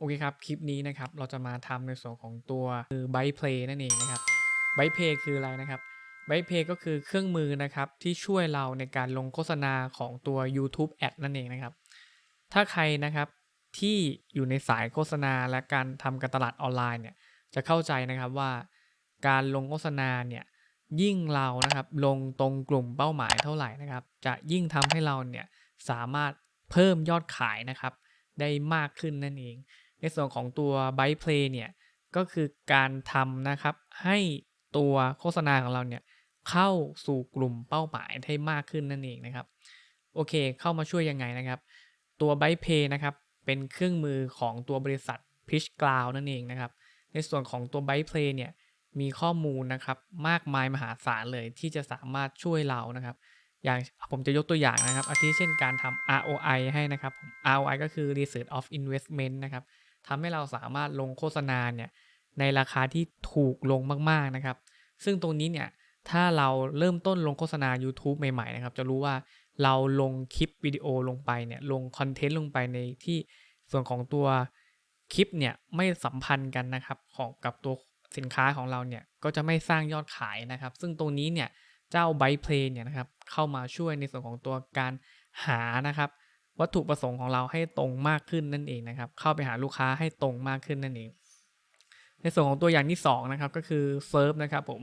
โอเคครับ คลิปนี้นะครับ เราจะมาทำในส่วนของตัวคือ Byte Play นั่นเองนะครับ Byte Play คืออะไรนะครับ Byte Play ก็คือเครื่องมือนะครับที่ช่วยเราในการลงโฆษณาของตัว YouTube Ad นั่นเองนะครับ ถ้าใครนะครับที่อยู่ในสายโฆษณาและการทำการตลาดออนไลน์เนี่ยจะเข้าใจนะครับว่าการลงโฆษณาเนี่ยยิ่งเรานะครับลงตรงกลุ่มเป้าหมายเท่าไหร่นะครับ จะยิ่งทำให้เราเนี่ยสามารถเพิ่มยอดขายนะครับได้มากขึ้นนั่นเอง ในส่วนของตัว Byte Play เนี่ยก็คือการทำนะครับให้ตัวโฆษณาของเราเนี่ยเข้าสู่กลุ่มเป้าหมายได้มากขึ้นนั่นเองนะครับโอเคเข้ามาช่วยยังไงนะครับ ตัว Byte Pay นะครับเป็นเครื่องมือของตัวบริษัท Pitch Cloud นั่นเองนะครับ ในส่วนของตัว Byte Play เนี่ยมีข้อมูลนะครับมากมายมหาศาลเลยที่จะสามารถช่วยเรานะครับ อย่างผมจะยกตัวอย่างนะครับอาทิเช่นการทำ ROI ให้นะครับ ROI ก็คือ Research of Investment นะครับ ทำให้เราสามารถลงโฆษณาเนี่ยในราคาที่ถูกลงมากๆนะครับ ซึ่งตรงนี้เนี่ยถ้าเราเริ่มต้นลงโฆษณา YouTube ใหม่ๆนะครับ จะรู้ว่าเราลงคลิปวิดีโอลงไปเนี่ยลงคอนเทนต์ลงไปในที่ส่วนของตัวคลิปเนี่ยไม่สัมพันธ์กันนะครับของกับตัวสินค้าของเราเนี่ยก็จะไม่สร้างยอดขายนะครับ ซึ่งตรงนี้เนี่ยเจ้า Byte Play เนี่ยนะครับเข้ามาช่วยในส่วนของตัวการหานะครับ วัตถุประสงค์ของเราให้ตรงมากขึ้นนั่นเองนะครับ เข้าไปหาลูกค้าให้ตรงมากขึ้นนั่นเอง ในส่วนของตัวอย่างที่2นะครับก็คือเซิร์ฟนะครับผม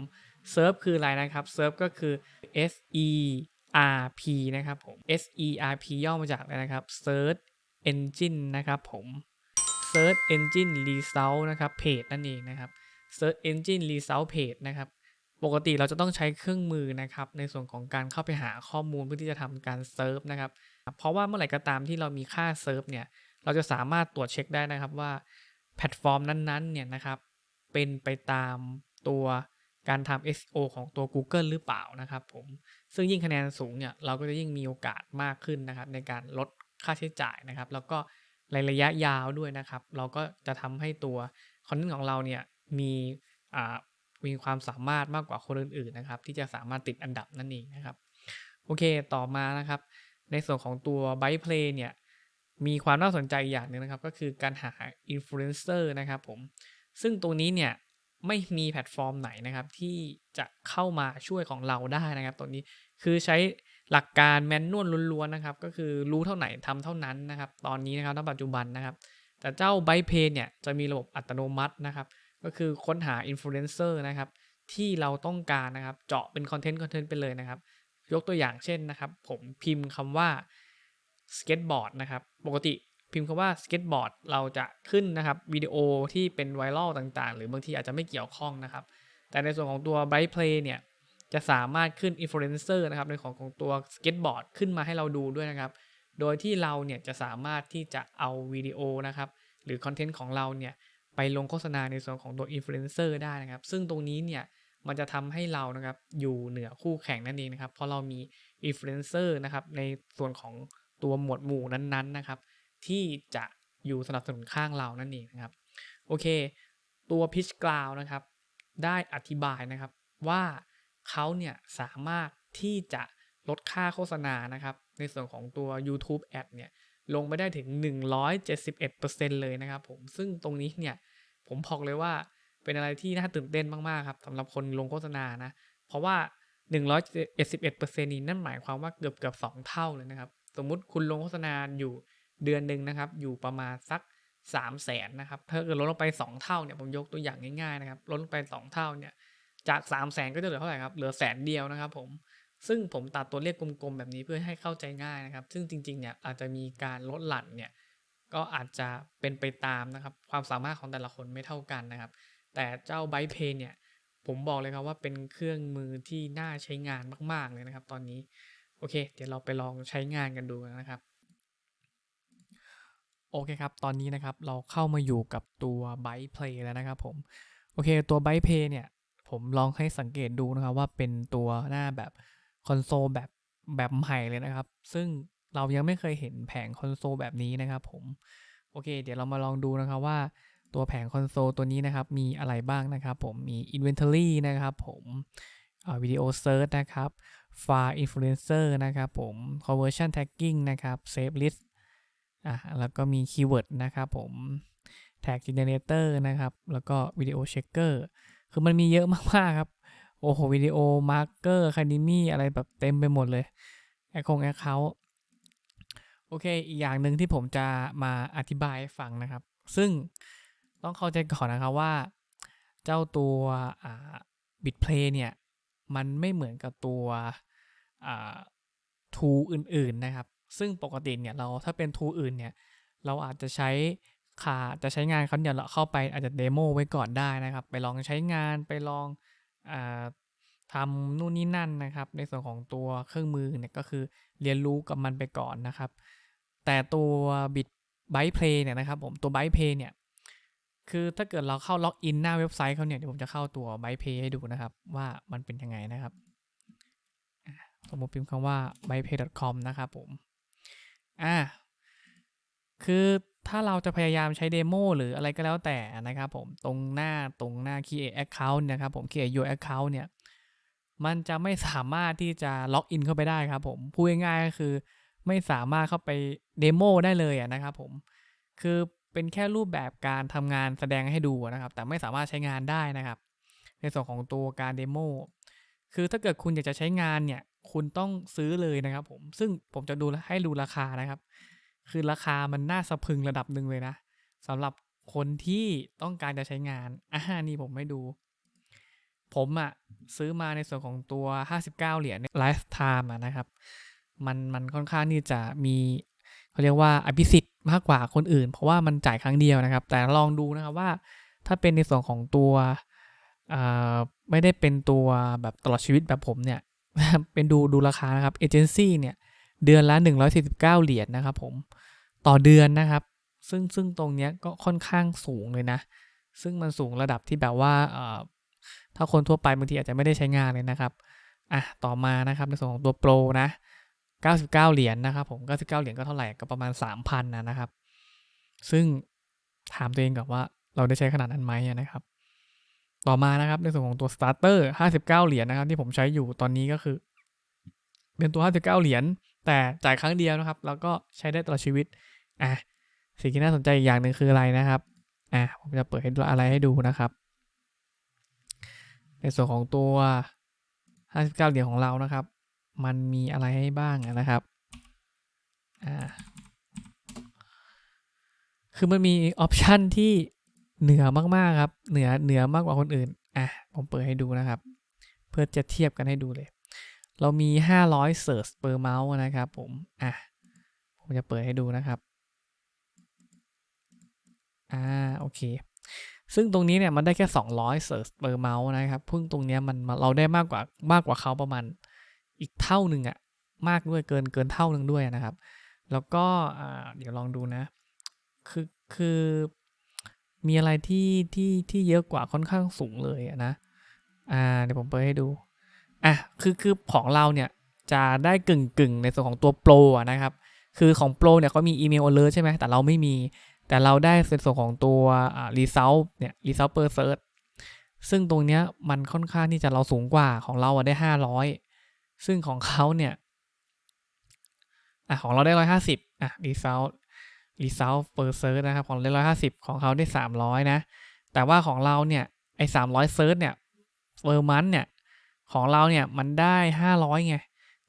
เซิร์ฟคืออะไรนะครับเซิร์ฟก็คือ S E R P นะครับผม S E R P ย่อมาจากอะไรนะครับ Search Engine นะครับผม Search Engine Result นะครับ Page นั่นเองนะครับ Search Engine Result Page นะครับปกติเราจะต้องใช้เครื่องมือนะครับในส่วนของการเข้าไปหาข้อมูลเพื่อที่จะทำการเซิร์ฟนะครับ เพราะว่าเมื่อไหร่ก็ตามที่เรามีค่าเซิร์ฟเนี่ย เราจะสามารถตรวจเช็คได้นะครับว่าแพลตฟอร์มนั้นๆ เนี่ยนะครับ เป็นไปตามตัวการทำ SEO ของตัว Google หรือเปล่านะครับผม ซึ่งยิ่งคะแนนสูงเนี่ย เราก็จะยิ่งมีโอกาสมากขึ้นนะครับ ในการลดค่าใช้จ่ายนะครับ แล้วก็ในระยะยาวด้วยนะครับ เราก็จะทำให้ตัวคอนเทนต์ของเราเนี่ยมีอ่ามีความสามารถมากกว่าคนอื่นๆนะครับ ที่จะสามารถติดอันดับนั่นเองนะครับ โอเค ต่อมานะครับ ในส่วนของตัว Byte Play เนี่ย มีความน่าสนใจอย่างหนึ่งนะครับ ก็คือการหาอินฟลูเอนเซอร์นะครับผม ซึ่งตรงนี้เนี่ย ไม่มีแพลตฟอร์มไหนนะครับ ที่จะเข้ามาช่วยของเราได้นะครับตรงนี้คือใช้หลักการแมนนวลล้วนๆนะครับ ก็คือรู้เท่าไหร่ทำเท่านั้นนะครับ ตอนนี้นะครับณปัจจุบันนะครับ แต่เจ้า Byte Pay เนี่ยจะมีระบบอัตโนมัตินะครับ ก็คือค้นหาอินฟลูเอนเซอร์นะครับ ที่เราต้องการนะครับ เจาะเป็นคอนเทนต์คอนเทนต์ไปเลยนะครับ ยกตัวอย่างเช่นนะครับ ผมพิมพ์คำว่าสเก็ตบอร์ดนะครับ ปกติพิมพ์คำว่าสเก็ตบอร์ดเราจะขึ้นนะครับวิดีโอที่เป็นไวรัลต่างๆ หรือบางทีอาจจะไม่เกี่ยวข้องนะครับ แต่ในส่วนของตัว Byte Play เนี่ยจะสามารถขึ้นอินฟลูเอนเซอร์นะครับในของของตัวสเก็ตบอร์ดขึ้นมาให้เราดูด้วยนะครับ โดยที่เราเนี่ยจะสามารถที่จะเอาวิดีโอนะครับหรือคอนเทนต์ของเราเนี่ยไปลงโฆษณาในส่วนของตัวอินฟลูเอนเซอร์ได้นะครับ ซึ่งตรงนี้เนี่ย มันจะทำให้เรานะครับอยู่เหนือคู่แข่งนั่นเองนะครับ เพราะเรามีอินฟลูเอนเซอร์นะครับในส่วนของตัวหมวดหมู่นั้นๆนะครับ ที่จะอยู่สนับสนุนข้างเรานั่นเองนะครับ โอเค ตัว Pitch Cloud นะครับ ได้อธิบายนะครับว่าเขาเนี่ยสามารถที่จะลดค่าโฆษณานะครับ ในส่วนของตัว YouTube Ad เนี่ยลงไปได้ถึง 171%เลยนะครับผมซึ่งตรงนี้เนี่ยผมบอกเลยว่า เป็นอะไรที่น่าตื่นเต้นมากๆครับสำหรับคนลงโฆษณานะ เพราะว่า171%นี้นั่นหมายความว่าเกือบเกือบ2เท่าเลยนะครับ สมมุติคุณลงโฆษณาอยู่เดือนหนึ่งนะครับ อยู่ประมาณสัก3 0 0แสนนะครับ ถ้าเกิดลดลงไป 2 เท่าเนี่ย ผมยกตัวอย่างง่ายๆนะครับ ลดลงไป 2 เท่าเนี่ย จาก 3 0 0แสนก็จะเหลือเท่าไหร่ครับ เหลือแสนเดียวนะครับผม ซึ่งผมตัดตัวเลขกลมๆแบบนี้เพื่อให้เข้าใจง่ายนะครับ ซึ่งจริงๆเนี่ยอาจจะมีการลดหลั่นเนี่ย ก็อาจจะเป็นไปตามนะครับ ความสามารถของแต่ละคนไม่เท่ากันนะครับ แต่เจ้า Byte Pay เนี่ยผมบอกเลยครับว่าเป็นเครื่องมือที่น่าใช้งานมาก ๆ เลยนะครับ ตอนนี้ โอเค เดี๋ยวเราไปลองใช้งานกันดูนะครับ โอเคครับ ตอนนี้นะครับเราเข้ามาอยู่กับตัว Byte Play แล้วนะครับผม โอเค ตัว Byte Play เนี่ย ผมลองให้สังเกตดูนะครับว่าเป็นตัวหน้าแบบคอนโซลแบบแบบใหม่เลยนะครับ ซึ่งเรายังไม่เคยเห็นแผงคอนโซลแบบนี้นะครับผม โอเค เดี๋ยวเรามาลองดูนะครับว่า ตัวแผงคอนโซลตัวนี้นะครับ มีอะไรบ้างนะครับผม มี Inventory นะครับผมวิดีโอเซิร์ชนะครับ File Influencer นะครับผม Conversion Tagging นะครับ Save List อะแล้วก็มีคีย์เวิร์ดนะครับผมแท็ก generator นะครับ แล้วก็วิดีโอเช็คเกอร์คือมันมีเยอะมากๆครับ โอ้โห วิดีโอ มาร์เกอร์คานิมี่อะไรแบบเต็มไปหมดเลยแอคคงแอคเคาท์โอเค อีกอย่างหนึ่งที่ผมจะมาอธิบายให้ฟังนะครับ ซึ่ง ต้องเข้าใจก่อนนะครับว่า เจ้าตัวบิตเพลย์เนี่ย มันไม่เหมือนกับตัวทูอื่นๆนะครับ ซึ่งปกติเนี่ยเราถ้าเป็นทูอื่นเนี่ย เราอาจจะใช้ขาจะใช้งานเขาเนี่ยเราเข้าไปอาจจะเดโมไว้ก่อนได้นะครับ ไปลองใช้งานไปลองอทำนู่นนี่นั่นนะครับ ในส่วนของตัวเครื่องมือเนี่ยก็คือเรียนรู้กับมันไปก่อนนะครับ แต่ตัวบิตไบเพลย์เนี่ยนะครับผมตัวไบเพย์เนี่ย คือถ้าเกิดเราเข้าล็อกอินหน้าเว็บไซต์เขาเนี่ยเดี๋ยวผมจะเข้าตัวไบเพย์ให้ดูนะครับ ว่ามันเป็นยังไงนะครับ สมมติพิมพ์คำว่า b y p a y c o m นะครับผม อ่า คือถ้าเราจะพยายามใช้เดโมหรืออะไรก็แล้วแต่นะครับผม ตรงหน้าตรงหน้า create account นะครับผม create your account เนี่ย มันจะไม่สามารถที่จะล็อกอินเข้าไปได้ครับผม พูดง่ายๆก็คือไม่สามารถเข้าไปเดโมได้เลยนะครับผม คือ เป็นแค่รูปแบบการทำงานแสดงให้ดูนะครับ แต่ไม่สามารถใช้งานได้นะครับ ในส่วนของตัวการเดโมคือถ้าเกิดคุณอยากจะใช้งานเนี่ย คุณต้องซื้อเลยนะครับผม ซึ่งผมจะดูให้ดูราคานะครับ คือราคามันน่าสะพึงระดับหนึ่งเลยนะสำหรับคนที่ต้องการจะใช้งานอ่านี่ผมไม่ดู ผมอะซื้อมาในส่วนของตัว 59 เหรียญไลฟ์ไทม์นะครับ มันมันค่อนข้างที่จะมีเขาเรียกว่าอภิสิทธิ์ มากกว่าคนอื่น เพราะว่ามันจ่ายครั้งเดียวนะครับ แต่ลองดูนะครับว่าถ้าเป็นในส่วนของตัวไม่ได้เป็นตัวแบบตลอดชีวิตแบบผมเนี่ย เป็นดูดูราคานะครับเอเจนซี่เนี่ย เดือนละ 149 เหรียญนะครับผมต่อเดือนนะครับ ซึ่งซึ่งตรงเนี้ยก็ค่อนข้างสูงเลยนะ ซึ่งมันสูงระดับที่แบบว่าถ้าคนทั่วไปบางทีอาจจะไม่ได้ใช้งานเลยนะครับอะต่อมานะครับในส่วนของตัวโปรนะ 99 เหรียญนนะครับผม 99 เหรียญก็เท่าไหร่ก็ประมาณ 3,000นะนะครับ ซึ่งถามตัวเองก่อนว่าเราได้ใช้ขนาดนั้นไหมนะครับ ต่อมานะครับในส่วนของตัวสตาร์เตอร์59 เหรียญนะครับ ที่ผมใช้อยู่ตอนนี้ก็คือ เป็นตัว 59 เหรียญแต่จ่ายครั้งเดียวนะครับ แล้วก็ใช้ได้ตลอดชีวิตอะสิ่งที่น่าสนใจอีกอย่างหนึ่งคืออะไรนะครับอะผมจะเปิดให้ดูอะไรให้ดูนะครับ ในส่วนของตัว 59 เหรียญของเรานะครับ มันมีอะไรให้บ้างนะครับ อ่า คือมันมีออปชันที่เหนือมากๆครับ เหนือเหนือมากกว่าคนอื่น อะ ผมเปิดให้ดูนะครับ เพื่อจะเทียบกันให้ดูเลย เรามี 500 search per mouse นะครับผม อะ ผมจะเปิดให้ดูนะครับ อ่า โอเคซึ่งตรงนี้เนี่ยมันได้แค่ 200 search per mouse นะครับ พึ่งตรงนี้มันเราได้มากกว่ามากกว่าเขาประมาณ อีกเท่าหนึ่งอะมากด้วยเกินเกินเท่าหนึ่งด้วยนะครับ แล้วก็เดี๋ยวลองดูนะ คือคือมีอะไรที่ที่ที่เยอะกว่าค่อนข้างสูงเลยนะอ่าเดี๋ยวผมเปิดให้ดูอะคือคือของเราเนี่ยจะได้กึ่งกึ่งในส่วนของตัวโปรนะครับ คือของโปรเนี่ยเขามีอีเมล alert ใช่ไหมแต่เราไม่มี แต่เราได้ในส่วนของตัวอ่า result เนี่ย result per search ซึ่งตรงเนี้ยมันค่อนข้างที่จะเราสูงกว่าของเราได้ 500 ซึ่งของเขาเนี่ยอะของเราได้150อะ result result per search นะครับ ของเราร้อยห้าสิบของเขาได้สามร้อยนะ แต่ว่าของเราเนี่ย ไอ้สามร้อยเซิร์ชเนี่ย per month เนี่ย ของเราเนี่ย มันได้ห้าร้อยไง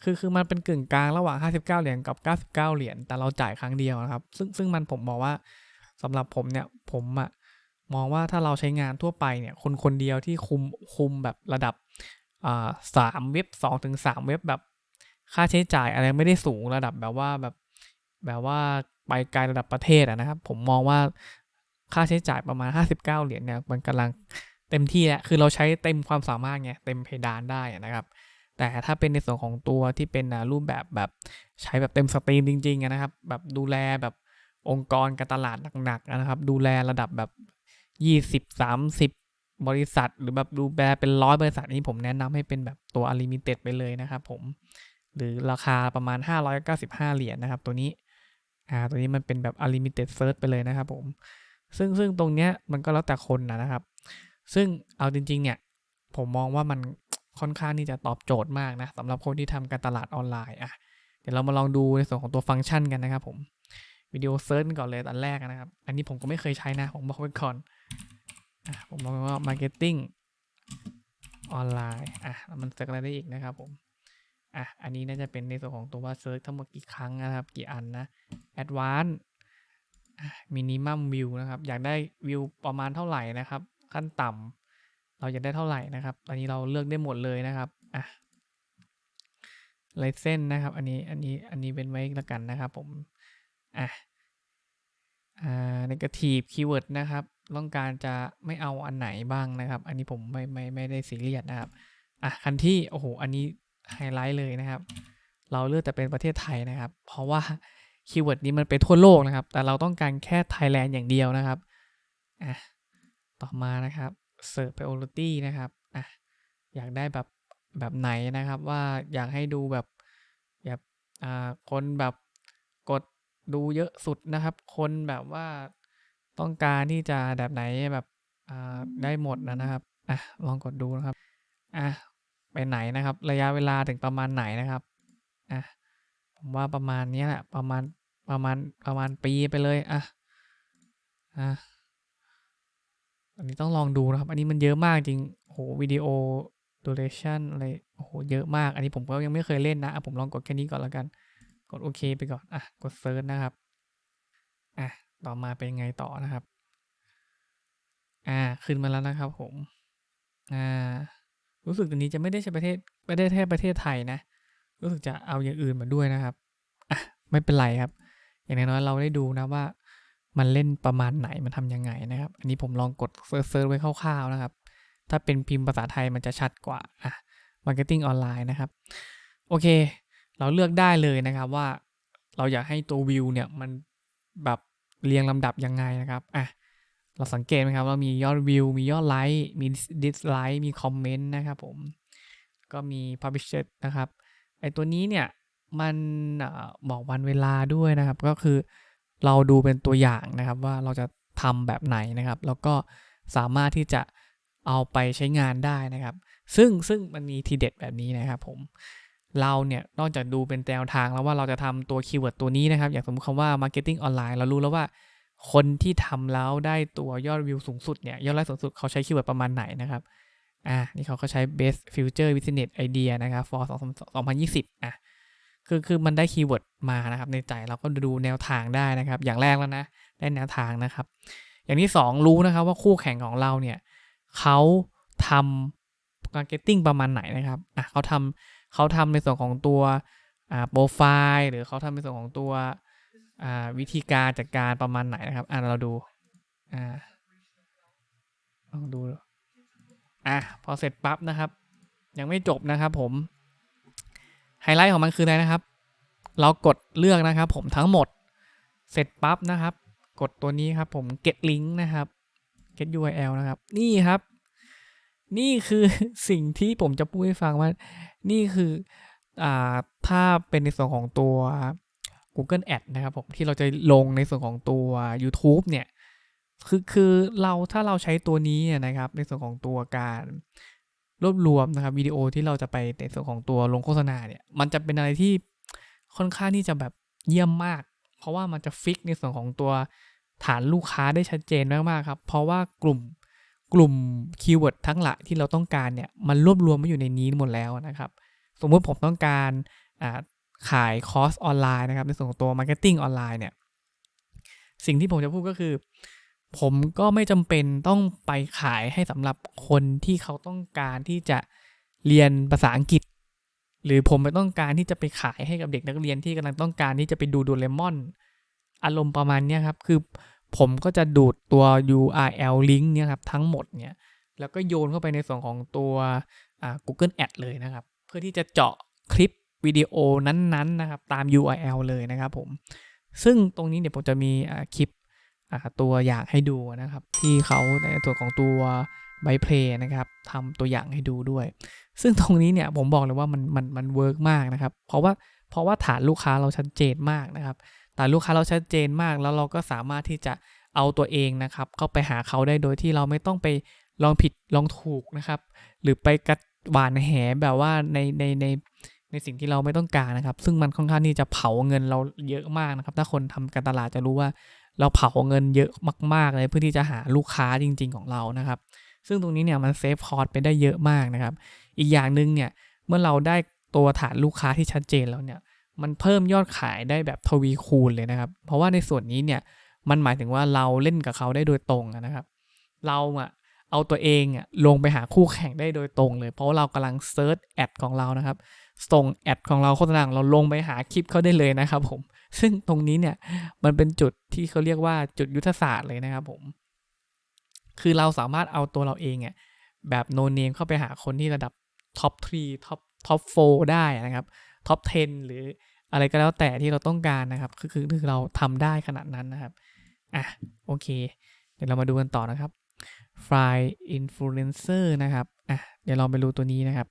คือ คือมันเป็นกึ่งกลางระหว่าง59เหรียญกับ99เหรียญ แต่เราจ่ายครั้งเดียวนะครับ ซึ่ง ซึ่งมันผมบอกว่าสำหรับผมเนี่ย ผมอะมองว่าถ้าเราใช้งานทั่วไปเนี่ย คนคนเดียวที่คุม คุมแบบระดับ สามเว็บสองถึงสามเว็บแบบค่าใช้จ่ายอะไรไม่ได้สูงระดับแบบว่าแบบแบบว่าไปไกลระดับประเทศนะครับ ผมมองว่าค่าใช้จ่ายประมาณ 59 เหรียญเนี่ยมันกำลังเต็มที่แล้วคือเราใช้เต็มความสามารถไงเต็มเพดานได้นะครับ แต่ถ้าเป็นในส่วนของตัวที่เป็นรูปแบบแบบใช้แบบเต็มสตรีมจริงๆนะครับ แบบดูแลแบบองค์กรการตลาดหนักๆนะครับ ดูแลระดับแบบ 20 30 บริษัทหรือแบบดูแลเป็นร้อยบริษัทนี้ผมแนะนำให้เป็นแบบตัวอลิมิเต็ดไปเลยนะครับผม หรือราคาประมาณ 595 เหรียญนะครับ ตัวนี้อ่าตัวนี้มันเป็นแบบ unlimited search ไปเลยนะครับผม ซึ่งซึ่งตรงเนี้ยมันก็แล้วแต่คนนะครับ ซึ่งเอาจริง ๆ เนี่ย ผมมองว่ามันค่อนข้างที่จะตอบโจทย์มากนะสำหรับคนที่ทำการตลาดออนไลน์อะเดี๋ยวเรามาลองดูในส่วนของตัวฟังก์ชันกันนะครับผมวิดีโอเซิร์ชก่อนเลยตอนแรกนะครับ อันนี้ผมก็ไม่เคยใช้นะ ผมบอกไว้ก่อน ผมบอกไว้ว่า marketing ออนไลน์อะมันเซิร์ชอะไรได้อีกนะครับผมอะอันนี้น่าจะเป็นในส่วนของตัวว่าเซิร์ชทั้งหมดกี่ครั้งนะครับ กี่อันนะ advanced มินิมัมวิวนะครับ อยากได้วิวประมาณเท่าไหร่นะครับ ขั้นต่ำเราอยากได้เท่าไหร่นะครับ อันนี้เราเลือกได้หมดเลยนะครับอะลายเส้นนะครับ อันนี้อันนี้อันนี้เป็นไว้แล้วกันนะครับผมอะอ่า negative keyword นะครับ ต้องการจะไม่เอาอันไหนบ้างนะครับ อันนี้ผมไม่ไม่ไม่ได้ซีเรียสนะครับอะคันที่โอ้โหอันนี้ไฮไลท์เลยนะครับ เราเลือกแต่เป็นประเทศไทยนะครับ เพราะว่าคีย์เวิร์ดนี้มันไปทั่วโลกนะครับ แต่เราต้องการแค่ไทยแลนด์อย่างเดียวนะครับอะต่อมานะครับ Search Priority นะครับอะอยากได้แบบแบบไหนนะครับว่าอยากให้ดูแบบแบบอ่าคนแบบกดดูเยอะสุดนะครับ คนแบบว่า ต้องการที่จะแบบไหนแบบได้หมดนะครับอะลองกดดูนะครับอะไปไหนนะครับ ระยะเวลาถึงประมาณไหนนะครับอะผมว่าประมาณนี้แหละประมาณประมาณประมาณปีไปเลยอะอะอันนี้ต้องลองดูนะครับ อันนี้มันเยอะมากจริงโหวิดีโอ duration อะไรโอ้โหเยอะมาก อันนี้ผมก็ยังไม่เคยเล่นนะผมลองกดแค่นี้ก่อนแล้วกัน กดโอเคไปก่อนอะกดเซิร์ชนะครับอะ ต่อมาเป็นไงต่อนะครับ อ่า ขึ้นมาแล้วนะครับผม อ่า รู้สึกอันนี้จะไม่ได้ใช้ประเทศไม่ได้แค่ประเทศไทยนะ รู้สึกจะเอาอย่างอื่นมาด้วยนะครับ อะ ไม่เป็นไรครับ อย่างน้อยๆเราได้ดูนะว่า มันเล่นประมาณไหน มันทำยังไงนะครับ อันนี้ผมลองกดเซิร์ชไว้คร่าวๆนะครับ ถ้าเป็นพิมพ์ภาษาไทยมันจะชัดกว่า อะ marketing ออนไลน์นะครับ โอเค เราเลือกได้เลยนะครับว่าเราอยากให้ตัววิวเนี่ยมันแบบ เรียงลำดับยังไงนะครับอะเราสังเกตไหมครับว่ามียอดวิว มียอดไลค์ มีดิสไลค์ มีคอมเมนต์นะครับผม ก็มี publisher นะครับ ไอตัวนี้เนี่ย มันบอกวันเวลาด้วยนะครับ ก็คือเราดูเป็นตัวอย่างนะครับว่าเราจะทำแบบไหนนะครับ แล้วก็สามารถที่จะเอาไปใช้งานได้นะครับ ซึ่งซึ่งมันมีทีเด็ดแบบนี้นะครับผม เราเนี่ยนอกจากดูเป็นแนวทางแล้วว่าเราจะทำตัวคีย์เวิร์ดตัวนี้นะครับ อย่างสมมติคำว่า marketing ออนไลน์เรารู้แล้วว่า คนที่ทำแล้วได้ตัวยอดวิวสูงสุดเนี่ยยอดไลค์สูงสุดเขาใช้คีย์เวิร์ดประมาณไหนนะครับอ่านี่เขาก็ใช้ best future business idea นะครับ for 2020อะคือคือมันได้คีย์เวิร์ดมานะครับในใจเราก็ดูแนวทางได้นะครับ อย่างแรกแล้วนะ ได้แนวทางนะครับ อย่างที่สองรู้นะครับว่าคู่แข่งของเราเนี่ยเขาทำ marketing ประมาณไหนนะครับอะเขาทำ เขาทำในส่วนของตัวโปรไฟล์หรือเขาทำในส่วนของตัววิธีการจัดการประมาณไหนนะครับ อะเราดูอ่าลองดูอะพอเสร็จปั๊บนะครับ ยังไม่จบนะครับผมไฮไลท์ของมันคืออะไรนะครับ เรากดเลือกนะครับผมทั้งหมดเสร็จปั๊บนะครับ กดตัวนี้ครับผม get link นะครับ get URL นะครับ นี่ครับ นี่คือสิ่งที่ผมจะพูดให้ฟังว่า นี่คืออ่าถ้าเป็นในส่วนของตัว Google Ad นะครับผม ที่เราจะลงในส่วนของตัว YouTube เนี่ย คือคือเราถ้าเราใช้ตัวนี้นะครับ ในส่วนของตัวการรวบรวมนะครับวิดีโอที่เราจะไปในส่วนของตัวลงโฆษณาเนี่ย มันจะเป็นอะไรที่ค่อนข้างที่จะแบบเยี่ยมมาก เพราะว่ามันจะฟิกในส่วนของตัวฐานลูกค้าได้ชัดเจนมากๆครับ เพราะว่ากลุ่ม กลุ่มคีย์เวิร์ดทั้งหลายที่เราต้องการเนี่ยมันรวบรวมมาอยู่ในนี้หมดแล้วนะครับ สมมุติผมต้องการขายคอร์สออนไลน์นะครับในส่วนของตัว Marketing ออนไลน์เนี่ยสิ่งที่ผมจะพูดก็คือ ผมก็ไม่จำเป็นต้องไปขายให้สำหรับคนที่เขาต้องการที่จะเรียนภาษาอังกฤษ หรือผมไม่ต้องการที่จะไปขายให้กับเด็กนักเรียนที่กำลังต้องการที่จะไปดูโดเรมอน อารมณ์ประมาณนี้ครับ คือ ผมก็จะดูดตัว URL link เนี่ยครับทั้งหมดเนี่ยแล้วก็โยนเข้าไปในส่วนของตัว Google Ad เลยนะครับ เพื่อที่จะเจาะคลิปวิดีโอนั้นๆนะครับ ตาม URL เลยนะครับผม ซึ่งตรงนี้เดี๋ยวผมจะมีคลิปตัวอย่างให้ดูนะครับ ที่เขาในตัวของตัวไบเพลย์นะครับทำตัวอย่างให้ดูด้วย ซึ่งตรงนี้เนี่ยผมบอกเลยว่ามันมันมันเวิร์กมากนะครับ เพราะว่าเพราะว่าฐานลูกค้าเราชัดเจนมากนะครับ ฐานลูกค้าเราชัดเจนมาก แล้วเราก็สามารถที่จะเอาตัวเองนะครับ เข้าไปหาเขาได้โดยที่เราไม่ต้องไปลองผิดลองถูกนะครับ หรือไปกระหวานแหแบบว่าในในในในสิ่งที่เราไม่ต้องการนะครับ ซึ่งมันค่อนข้างที่จะเผาเงินเราเยอะมากนะครับ ถ้าคนทำการตลาดจะรู้ว่า เราเผาเงินเยอะมากๆเลยเพื่อที่จะหาลูกค้าจริง ๆ ของเรานะครับ ซึ่งตรงนี้เนี่ยมันเซฟคอร์สไปได้เยอะมากนะครับ อีกอย่างหนึ่งเนี่ยเมื่อเราได้ตัวฐานลูกค้าที่ชัดเจนแล้วเนี่ย มันเพิ่มยอดขายได้แบบทวีคูณเลยนะครับ เพราะว่าในส่วนนี้เนี่ยมันหมายถึงว่าเราเล่นกับเขาได้โดยตรงนะครับ เราอะเอาตัวเองอะลงไปหาคู่แข่งได้โดยตรงเลย เพราะาเรากำลังเซิร์ชแอดของเรานะครับ ส่งแอดของเราโฆษณาของเราลงไปหาคลิปเขาได้เลยนะครับผม ซึ่งตรงนี้เนี่ยมันเป็นจุดที่เขาเรียกว่าจุดยุทธศาสตร์เลยนะครับผม คือเราสามารถเอาตัวเราเองอะแบบโนเนมเข้าไปหาคนที่ระดับท็อป3ท็อปท็อป4ได้นะครับ ท็อป 10 หรืออะไรก็แล้วแต่ที่เราต้องการนะครับ คือคือเราทำได้ขนาดนั้นนะครับ อะ โอเค เดี๋ยวเรามาดูกันต่อนะครับ f l y Influencer นะครับ อะ เดี๋ยวเราไปดูตัวนี้นะครับ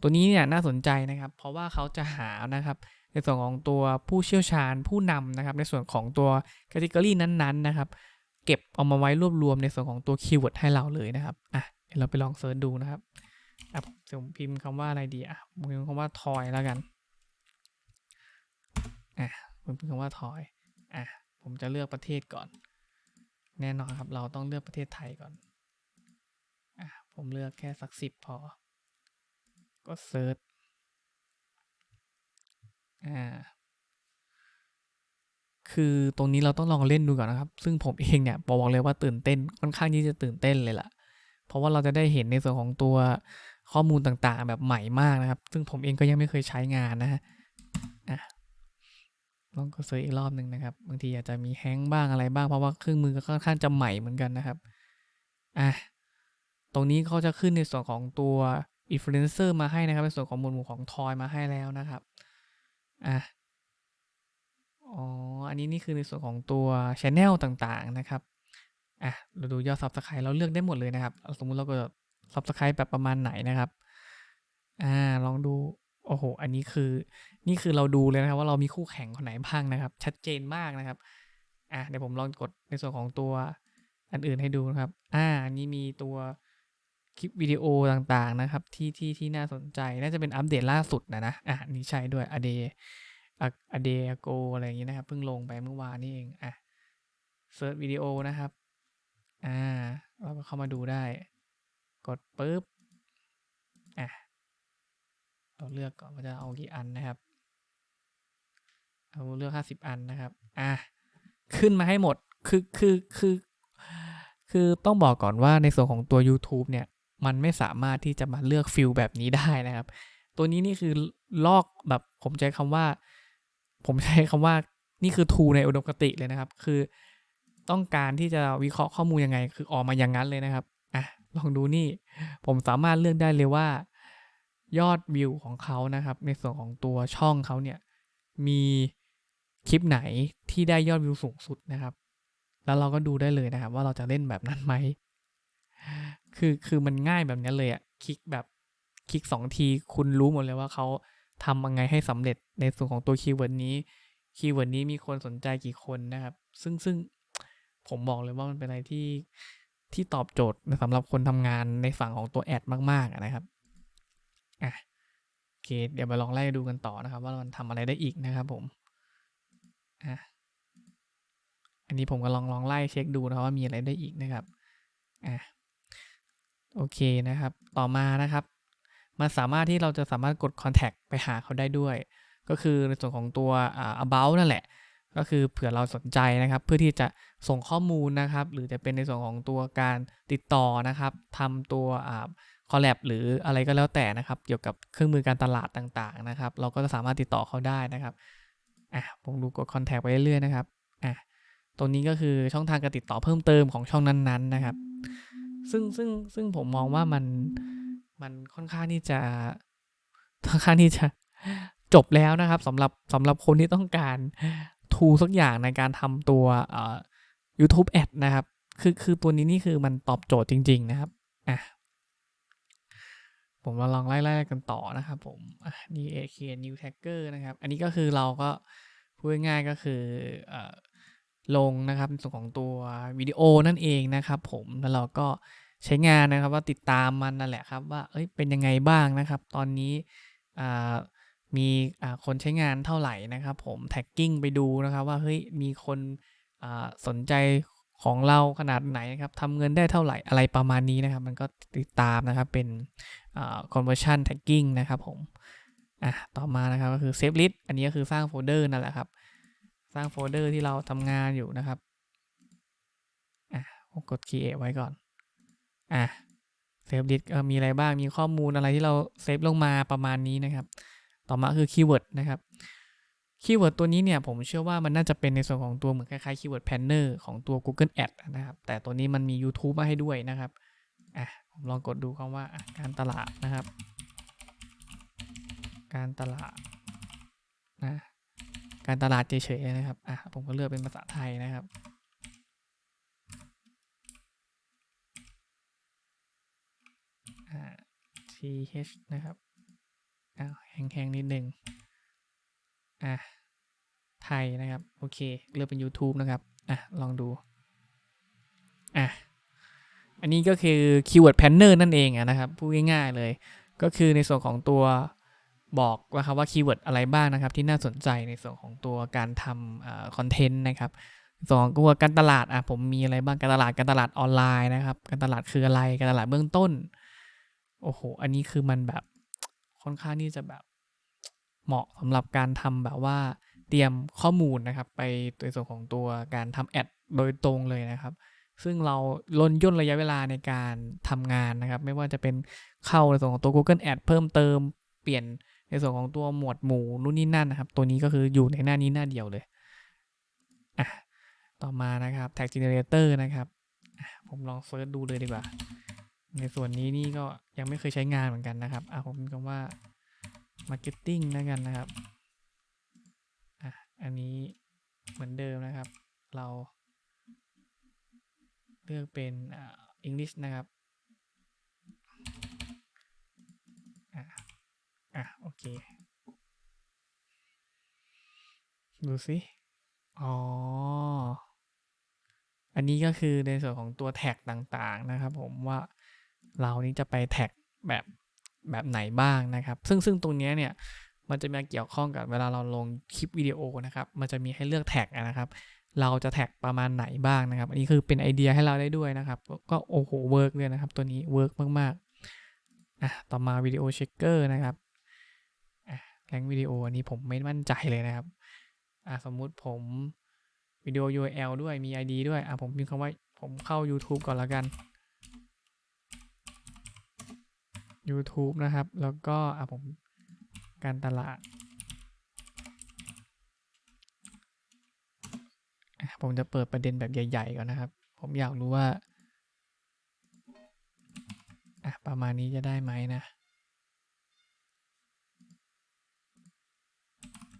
ตัวนี้เนี่ยน่าสนใจนะครับ เพราะว่าเขาจะหานะครับ ในส่วนของตัวผู้เชี่ยวชาญผู้นำนะครับ ในส่วนของตัว c a t e g o r y นั้นๆนะครับ เก็บเอามาไว้รวบรวมในส่วนของตัวคีย์เวิร์ดให้เราเลยนะครับ อะ เดี๋ยวเราไปลองเซิร์ชดูนะครับอะผมพิมพ์คำว่าอะไรดีอะผมพิมพ์คำว่าทอยแล้วกัน อะผมพิมพ์คำว่าทอยอะผมจะเลือกประเทศก่อน แน่นอนครับเราต้องเลือกประเทศไทยก่อนอะผมเลือกแค่สักสิบพอ ก็เซิร์ชอ่าคือตรงนี้เราต้องลองเล่นดูก่อนนะครับ ซึ่งผมเองเนี่ยบอกเลยว่าตื่นเต้นค่อนข้างที่จะตื่นเต้นเลยล่ะ เพราะว่าเราจะได้เห็นในส่วนของตัวข้อมูลต่างๆ แบบใหม่มากนะครับ ซึ่งผมเองก็ยังไม่เคยใช้งานนะฮะ ลองก็เซิร์อีกรอบหนึ่งนะครับ บางทีอาจจะมีแฮงก์บ้างอะไรบ้างเพราะว่าเครื่องมือก็ค่อนข้างจะใหม่เหมือนกันนะครับอะตรงนี้เขาจะขึ้นในส่วนของตัว influencer มาให้นะครับในส่วนของหมวดหมู่ของทอยมาให้แล้วนะครับอะอ๋ออันนี้นี่คือในส่วนของตัว Channel ต่างๆนะครับอะเราดูยอด Subscribe เราเลือกได้หมดเลยนะครับ สมมุติเราก็ Subscribe แบบประมาณไหนนะครับอ่าลองดู โอ้โห อันนี้คือ นี่คือเราดูเลยนะครับ ว่าเรามีคู่แข่งคนไหนบ้างนะครับ ชัดเจนมากนะครับ อะเดี๋ยวผมลองกดในส่วนของตัวอันอื่นให้ดูนะครับ อ่าอันนี้มีตัวคลิปวิดีโอต่างๆนะครับ ที่ที่ที่น่าสนใจ น่าจะเป็นอัปเดตล่าสุดนะนะ อะนี่ใช่ด้วยอเดอเดโกอะไรอย่างนี้นะครับ เพิ่งลงไปเมื่อวานนี่เอง อะเซิร์ชวิดีโอนะครับ อ่าเราก็เข้ามาดูได้ กดปุ๊บ อะ เราเลือกก่อนว่าจะเอากี่อันนะครับ เอาเลือกห้าสิบอันนะครับ อะ ขึ้นมาให้หมด คือ คือ คือ คือต้องบอกก่อนว่าในส่วนของตัว YouTube เนี่ย มันไม่สามารถที่จะมาเลือกฟิลแบบนี้ได้นะครับ ตัวนี้นี่คือลอกแบบ ผมใช้คำว่า ผมใช้คำว่า นี่คือทูในอุดมคติเลยนะครับ คือต้องการที่จะวิเคราะห์ข้อมูลยังไง คือออกมาอย่างนั้นเลยนะครับ อะ ลองดูนี่ ผมสามารถเลือกได้เลยว่า ยอดวิวของเขานะครับ ในส่วนของตัวช่องเขาเนี่ยมีคลิปไหนที่ได้ยอดวิวสูงสุดนะครับ แล้วเราก็ดูได้เลยนะครับ ว่าเราจะเล่นแบบนั้นไหมคือคือมันง่ายแบบนี้เลยอะคลิกแบบคลิกสองทีคุณรู้หมดเลยว่าเขาทำยังไงให้สำเร็จในส่วนของตัวคีย์เวิร์ดนี้คีย์เวิร์ดนี้มีคนสนใจกี่คนนะครับ ซึ่งซึ่งผมบอกเลยว่ามันเป็นอะไรที่ที่ตอบโจทย์สำหรับคนทำงานในฝั่งของตัวแอดมาก ๆนะครับ อะโอเค เดี๋ยวมาลองไล่ดูกันต่อนะครับ ว่ามันทำอะไรได้อีกนะครับผมอะอันนี้ผมก็ลองลองไล่เช็คดูนะว่ามีอะไรได้อีกนะครับอะโอเคนะครับ ต่อมานะครับมันสามารถที่เราจะสามารถกด contact ไปหาเขาได้ด้วย ก็คือในส่วนของตัว about นั่นแหละ ก็คือเผื่อเราสนใจนะครับ เพื่อที่จะส่งข้อมูลนะครับ หรือจะเป็นในส่วนของตัวการติดต่อนะครับทำตัว คอลแลบหรืออะไรก็แล้วแต่นะครับ เกี่ยวกับเครื่องมือการตลาดต่างๆนะครับ เราก็จะสามารถติดต่อเขาได้นะครับอะผมดูกด contact ไปเรื่อยๆนะครับอะตรงนี้ก็คือช่องทางการติดต่อเพิ่มเติมของช่องนั้นๆนะครับ ซึ่งซึ่งซึ่งผมมองว่ามันมันค่อนข้างที่จะค่อนข้างที่จะจบแล้วนะครับสำหรับสำหรับคนที่ต้องการทูสักอย่างในการทำตัว YouTube Ad นะครับ คือคือตัวนี้นี่คือมันตอบโจทย์จริง ๆ นะครับ ผมมาลองไล่ๆกันต่อนะครับผมอ่ AK New Tagger นะครับ อันนี้ก็คือเราก็พูดง่ายก็คืออลงนะครับส่วนของตัววิดีโอนั่นเองนะครับผมแล้วเราก็ใช้งานนะครับว่าติดตามมันนั่นแหละครับว่าเอ้ยเป็นยังไงบ้างนะครับ ตอนนี้มีอ่าคนใช้งานเท่าไหร่นะครับ ผมแท็กกิ้งไปดูนะครับว่าเฮ้ยมีคนอ่าสนใจ ของเราขนาดไหนนะครับทำเงินได้เท่าไหร่อะไรประมาณนี้นะครับ มันก็ติดตามนะครับเป็น conversion tagging นะครับผมอะต่อมานะครับก็คือ save list อันนี้ก็คือสร้างโฟลเดอร์นั่นแหละครับ สร้างโฟลเดอร์ที่เราทำงานอยู่นะครับอะผมกด create ไว้ก่อนอะเซฟลิสมีอะไรบ้างมีข้อมูลอะไรที่เราเซฟลงมาประมาณนี้นะครับ ต่อมาคือคีย์เวิร์ดนะครับ คีย์เวิร์ดตัวนี้เนี่ยผมเชื่อว่ามันน่าจะเป็นในส่วนของตัวเหมือนคล้ายๆคีย์เวิร์ดแพนเนอร์ของตัว Google Ad นะครับ แต่ตัวนี้มันมี YouTube มาให้ด้วยนะครับ อะ ผมลองกดดูคำว่าการตลาดนะครับ การตลาดนะ การตลาดเฉยๆนะครับ อะ ผมก็เลือกเป็นภาษาไทยนะครับอ่า th นะครับอ้าวแห้งๆนิดนึง อะไทยนะครับ โอเค เลือกเป็น YouTube นะครับ อะ ลองดู อะ อันนี้ก็คือ Keyword Planner นั่นเองอะนะครับ พูดง่ายๆเลย ก็คือในส่วนของตัวบอกว่าครับว่าคีย์เวิร์ดอะไรบ้างนะครับ ที่น่าสนใจในส่วนของตัวการทำคอนเทนต์นะครับสองตัวการตลาดอะผมมีอะไรบ้างการตลาดการตลาดออนไลน์นะครับ การตลาดคืออะไรการตลาดเบื้องต้น โอ้โห อันนี้คือมันแบบค่อนข้างที่จะแบบ เหมาะสำหรับการทำแบบว่าเตรียมข้อมูลนะครับ ไปในส่วนของตัวการทำแอดโดยตรงเลยนะครับ ซึ่งเราลดย่นระยะเวลาในการทำงานนะครับ ไม่ว่าจะเป็นเข้าในส่วนของตัว Google Ad เพิ่มเติมเปลี่ยนในส่วนของตัวหมวดหมู่นู่นนี่นั่นนะครับ ตัวนี้ก็คืออยู่ในหน้านี้หน้าเดียวเลยอะต่อมานะครับ Tag Generator นะครับผมลองเซิร์ชดูเลยดีกว่า ในส่วนนี้นี่ก็ยังไม่เคยใช้งานเหมือนกันนะครับอะผมคำว่า marketing แล้วกันนะครับอะอันนี้เหมือนเดิมนะครับ เราเลือกเป็นอ่า English นะครับอะอะโอเค ดูสิ อ๋อ อันนี้ก็คือในส่วนของตัวแท็กต่างๆนะครับผมว่าเรานี้จะไปแท็กแบบ แบบไหนบ้างนะครับ ซึ่งซึ่งตรงนี้เนี่ยมันจะมาเกี่ยวข้องกับเวลาเราลงคลิปวิดีโอนะครับ มันจะมีให้เลือกแท็กนะครับ เราจะแท็กประมาณไหนบ้างนะครับ อันนี้คือเป็นไอเดียให้เราได้ด้วยนะครับ ก็โอ้โหเวิร์กเลยนะครับ ตัวนี้เวิร์กมากๆอะต่อมาวิดีโอเช็คเกอร์นะครับอะแรงวิดีโออันนี้ผมไม่มั่นใจเลยนะครับอะสมมุติผมวิดีโอ URL ด้วยมี ID ด้วยอะผมพิมพ์คำว่าผมเข้า YouTube ก่อนแล้วกัน YouTube นะครับ แล้วก็อะผมการตลาดอะผมจะเปิดประเด็นแบบใหญ่ๆก่อนนะครับ ผมอยากรู้ว่าอะประมาณนี้จะได้ไหมนะ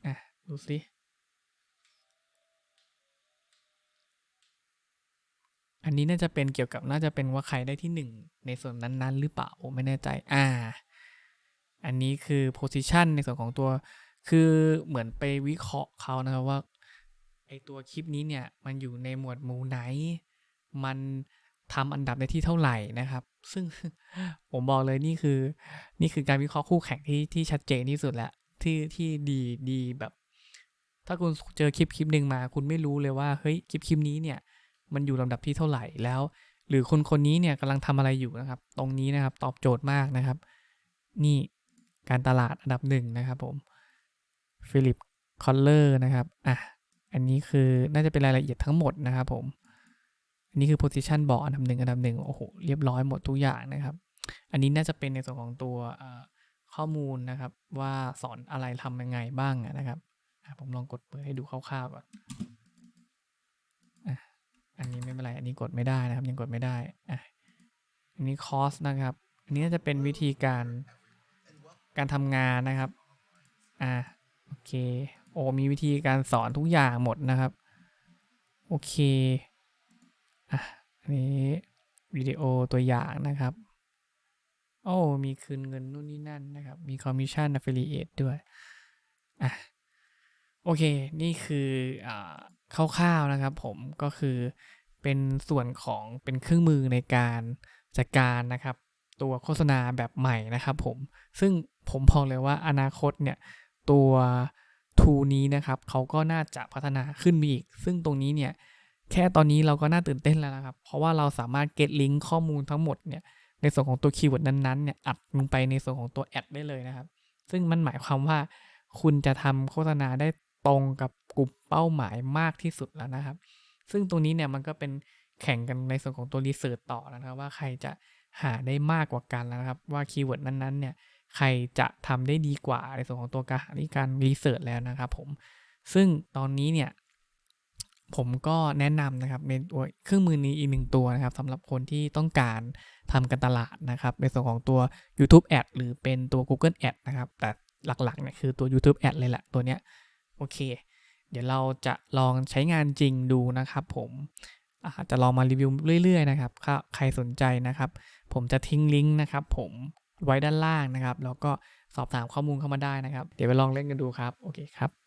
อะดูสิ นนี้น่าจะเป็นเกี่ยวกับน่าจะเป็นว่าใครได้ที่หนึ่งในส่วนนั้นๆ หรือเปล่าไม่แน่ใจ อ่า อันนี้คือ position ในส่วนของตัว คือเหมือนไปวิเคราะห์เขานะครับว่าไอตัวคลิปนี้เนี่ยมันอยู่ในหมวดหมู่ไหน มันทำอันดับในที่เท่าไหร่นะครับ ซึ่งผมบอกเลยนี่คือ นี่คือการวิเคราะห์คู่แข่งที่ที่ชัดเจนที่สุดแล้วที่ที่ดีดีแบบ ถ้าคุณเจอคลิปคลิปหนึ่งมา คุณไม่รู้เลยว่าเฮ้ยคลิปคลิปนี้เนี่ย มันอยู่ลำดับที่เท่าไหร่แล้ว หรือคนคนนี้เนี่ยกำลังทำอะไรอยู่นะครับ ตรงนี้นะครับตอบโจทย์มากนะครับ นี่การตลาดอันดับหนึ่งนะครับผมฟิลิปคอลเลอร์นะครับอะอันนี้คือน่าจะเป็นรายละเอียดทั้งหมดนะครับผมอันนี้คือ position บอกอันดับหนึ่งอันดับหนึ่งโอ้โหเรียบร้อยหมดทุกอย่างนะครับ อันนี้น่าจะเป็นในส่วนของตัวข้อมูลนะครับ ว่าสอนอะไรทำยังไงบ้างนะครับผมลองกดเปิดให้ดูคร่าวๆก่อน อันนี้ไม่เป็นไร อันนี้กดไม่ได้นะครับ ยังกดไม่ได้อะอันนี้คอสนะครับ อันนี้จะเป็นวิธีการการทำงานนะครับ อ่าโอเค โอ้มีวิธีการสอนทุกอย่างหมดนะครับ โอเค อะอันนี้วิดีโอตัวอย่างนะครับ โอ้ มีคืนเงินนู่นนี่นั่นนะครับ มีคอมมิชชั่น affiliate ด้วย อะ โอเค นี่คืออ่า คร่าวๆนะครับผมก็คือเป็นส่วนของเป็นเครื่องมือในการจัดการนะครับ ตัวโฆษณาแบบใหม่นะครับผมซึ่งผมบอกเลยว่าอนาคตเนี่ยตัว tool นี้นะครับเขาก็น่าจะพัฒนาขึ้นมาอีก ซึ่งตรงนี้เนี่ยแค่ตอนนี้เราก็น่าตื่นเต้นแล้วนะครับ เพราะว่าเราสามารถ get link ข้อมูลทั้งหมดเนี่ยในส่วนของตัวคีย์เวิร์ดนั้นๆเนี่ยอัดลงไปในส่วนของตัวแอดได้เลยนะครับ ซึ่งมันหมายความว่าคุณจะทำโฆษณาได้ตรงกับ กลุ่มเป้าหมายมากที่สุดแล้วนะครับ ซึ่งตรงนี้เนี่ยมันก็เป็นแข่งกันในส่วนของตัวรีเสิร์ชต่อแล้วนะครับว่าใครจะหาได้มากกว่ากันแล้วนะครับ ว่าคีย์เวิร์ดนั้นๆเนี่ยใครจะทำได้ดีกว่าในส่วนของตัวการหาที่การรีเสิร์ชแล้วนะครับผมซึ่งตอนนี้เนี่ยผมก็แนะนำนะครับในตัวเครื่องมือนี้อีกหนึ่งตัวนะครับสำหรับคนที่ต้องการทำการตลาดนะครับในส่วนของตัว YouTube Ad หรือเป็นตัว Google Ad นะครับ แต่หลักๆเนี่ยคือตัว YouTube Ad เลยแหละตัวเนี้ยโอเค เดี๋ยวเราจะลองใช้งานจริงดูนะครับผมอาจจะลองมารีวิวเรื่อยๆนะครับถ้าใครสนใจนะครับ ผมจะทิ้งลิงก์นะครับผมไว้ด้านล่างนะครับ แล้วก็สอบถามข้อมูลเข้ามาได้นะครับ เดี๋ยวไปลองเล่นกันดูครับ โอเคครับ